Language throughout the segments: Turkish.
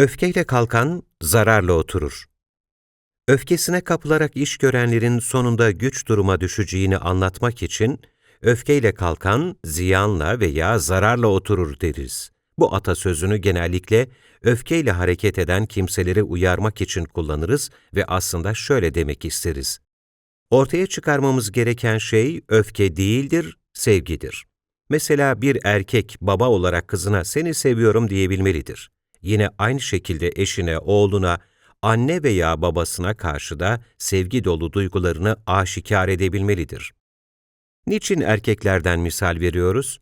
Öfkeyle kalkan zararla oturur. Öfkesine kapılarak iş görenlerin sonunda güç duruma düşeceğini anlatmak için, öfkeyle kalkan ziyanla veya zararla oturur deriz. Bu atasözünü genellikle öfkeyle hareket eden kimseleri uyarmak için kullanırız ve aslında şöyle demek isteriz. Ortaya çıkarmamız gereken şey öfke değildir, sevgidir. Mesela bir erkek baba olarak kızına seni seviyorum diyebilmelidir. Yine aynı şekilde eşine, oğluna, anne veya babasına karşı da sevgi dolu duygularını aşikar edebilmelidir. Niçin erkeklerden misal veriyoruz?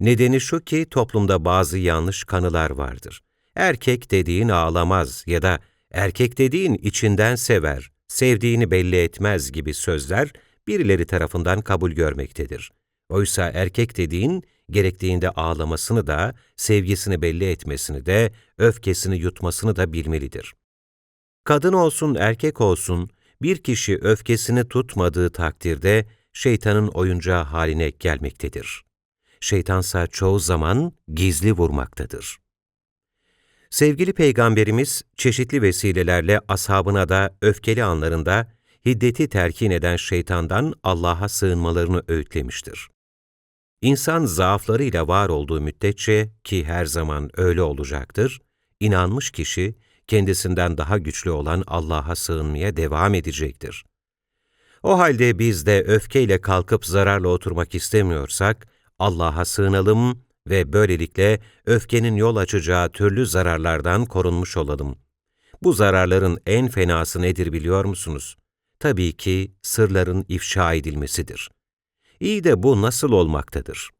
Nedeni şu ki toplumda bazı yanlış kanılar vardır. Erkek dediğin ağlamaz ya da erkek dediğin içinden sever, sevdiğini belli etmez gibi sözler birileri tarafından kabul görmektedir. Oysa erkek dediğin gerektiğinde ağlamasını da, sevgisini belli etmesini de, öfkesini yutmasını da bilmelidir. Kadın olsun erkek olsun, bir kişi öfkesini tutmadığı takdirde şeytanın oyuncağı haline gelmektedir. Şeytansa çoğu zaman gizli vurmaktadır. Sevgili Peygamberimiz çeşitli vesilelerle ashabına da öfkeli anlarında hiddeti terkin eden şeytandan Allah'a sığınmalarını öğütlemiştir. İnsan zaaflarıyla var olduğu müddetçe ki her zaman öyle olacaktır, inanmış kişi kendisinden daha güçlü olan Allah'a sığınmaya devam edecektir. O halde biz de öfkeyle kalkıp zararla oturmak istemiyorsak, Allah'a sığınalım ve böylelikle öfkenin yol açacağı türlü zararlardan korunmuş olalım. Bu zararların en fenası nedir biliyor musunuz? Tabii ki sırların ifşa edilmesidir. İyi de bu nasıl olmaktadır?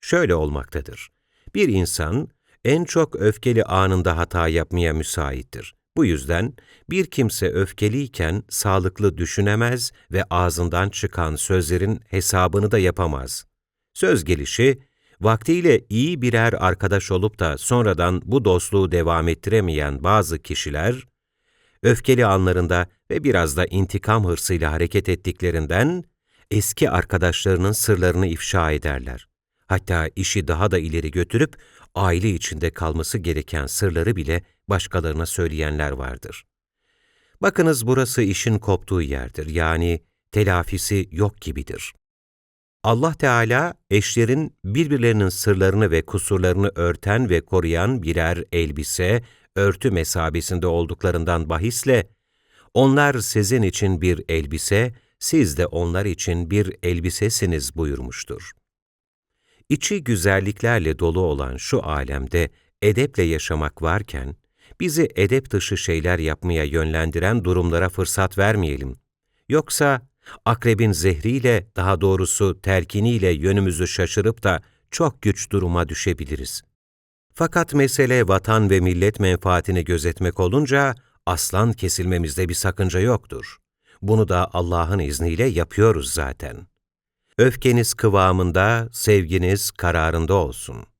Şöyle olmaktadır. Bir insan en çok öfkeli anında hata yapmaya müsaittir. Bu yüzden bir kimse öfkeliyken sağlıklı düşünemez ve ağzından çıkan sözlerin hesabını da yapamaz. Söz gelişi, vaktiyle iyi birer arkadaş olup da sonradan bu dostluğu devam ettiremeyen bazı kişiler, öfkeli anlarında ve biraz da intikam hırsıyla hareket ettiklerinden eski arkadaşlarının sırlarını ifşa ederler. Hatta işi daha da ileri götürüp aile içinde kalması gereken sırları bile başkalarına söyleyenler vardır. Bakınız burası işin koptuğu yerdir, yani telafisi yok gibidir. Allah Teala eşlerin birbirlerinin sırlarını ve kusurlarını örten ve koruyan birer elbise, örtü mesabesinde olduklarından bahisle, onlar sizin için bir elbise, siz de onlar için bir elbisesiniz buyurmuştur. İçi güzelliklerle dolu olan şu alemde edeple yaşamak varken, bizi edep dışı şeyler yapmaya yönlendiren durumlara fırsat vermeyelim. Yoksa akrebin zehriyle, daha doğrusu terkiniyle yönümüzü şaşırıp da çok güç duruma düşebiliriz. Fakat mesele vatan ve millet menfaatini gözetmek olunca, aslan kesilmemizde bir sakınca yoktur. Bunu da Allah'ın izniyle yapıyoruz zaten. Öfkeniz kıvamında, sevginiz kararında olsun.''